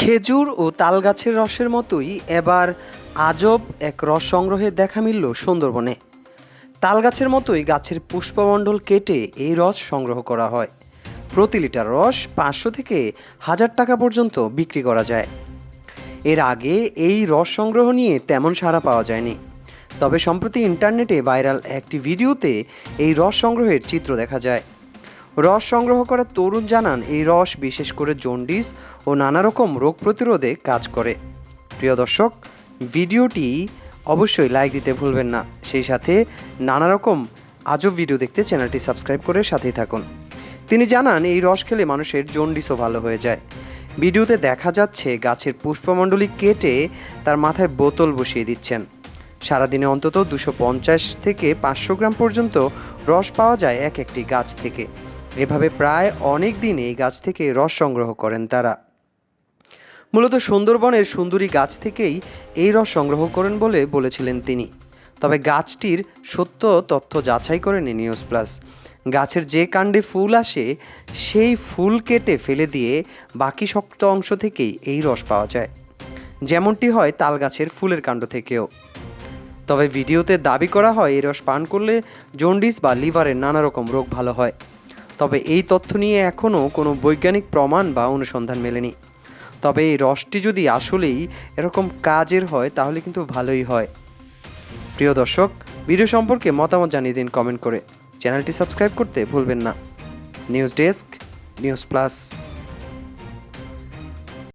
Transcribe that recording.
খেজুর ও তাল গাছের রসের মতোই এবার আজব এক রস সংগ্রহের দেখা মিলল সুন্দরবনে। তাল গাছের মতোই গাছের পুষ্পমণ্ডল কেটে এই রস সংগ্রহ করা হয়। প্রতি লিটার রস পাঁচশো থেকে হাজার টাকা পর্যন্ত বিক্রি করা যায়। এর আগে এই রস সংগ্রহ নিয়ে তেমন সাড়া পাওয়া যায়নি। তবে সম্প্রতি ইন্টারনেটে ভাইরাল একটি ভিডিওতে এই রস সংগ্রহের চিত্র দেখা যায়। রস সংগ্রহ করা তরুণ জানান, এই রস বিশেষ করে জন্ডিস ও নানা রকম রোগ প্রতিরোধে কাজ করে। প্রিয় দর্শক, ভিডিওটি অবশ্যই লাইক দিতে ভুলবেন না। সেই সাথে নানা রকম আজব ভিডিও দেখতে চ্যানেলটি সাবস্ক্রাইব করে সাথেই থাকুন। তিনি জানান, এই রস খেলে মানুষের জন্ডিসও ভালো হয়ে যায়। ভিডিওতে দেখা যাচ্ছে, গাছের পুষ্পমণ্ডলী কেটে তার মাথায় বোতল বসিয়ে দিচ্ছেন। সারাদিনে অন্তত দুশো পঞ্চাশ থেকে পাঁচশো গ্রাম পর্যন্ত রস পাওয়া যায় এক একটি গাছ থেকে। এভাবে প্রায় অনেক দিন এই গাছ থেকে রস সংগ্রহ করেন তারা। মূলত সুন্দরবনের সুন্দরী গাছ থেকেই এই রস সংগ্রহ করেন বলে বলেছিলেন তিনি। তবে গাছটির সত্য তথ্য যাচাই করেনি নিউজ প্লাস গাছের যে কাণ্ডে ফুল আসে, সেই ফুল কেটে ফেলে দিয়ে বাকি শক্ত অংশ থেকেই এই রস পাওয়া যায়। যেমনটি হয় তাল গাছের ফুলের কাণ্ড থেকেও। তবে ভিডিওতে দাবি করা হয়, এই রস পান করলে জন্ডিস বা লিভারের নানা রকম রোগ ভালো হয়। তবে এই তথ্য নিয়ে এখনও কোনো বৈজ্ঞানিক প্রমাণ বা অনুসন্ধান মেলেনি। তবে এই রসটি যদি আসলেই এরকম কাজের হয়, তাহলে কিন্তু ভালোই হয়। প্রিয় দর্শক, ভিডিও সম্পর্কে মতামত জানিয়ে দিন কমেন্ট করে। চ্যানেলটি সাবস্ক্রাইব করতে ভুলবেন না। News desk, news plus.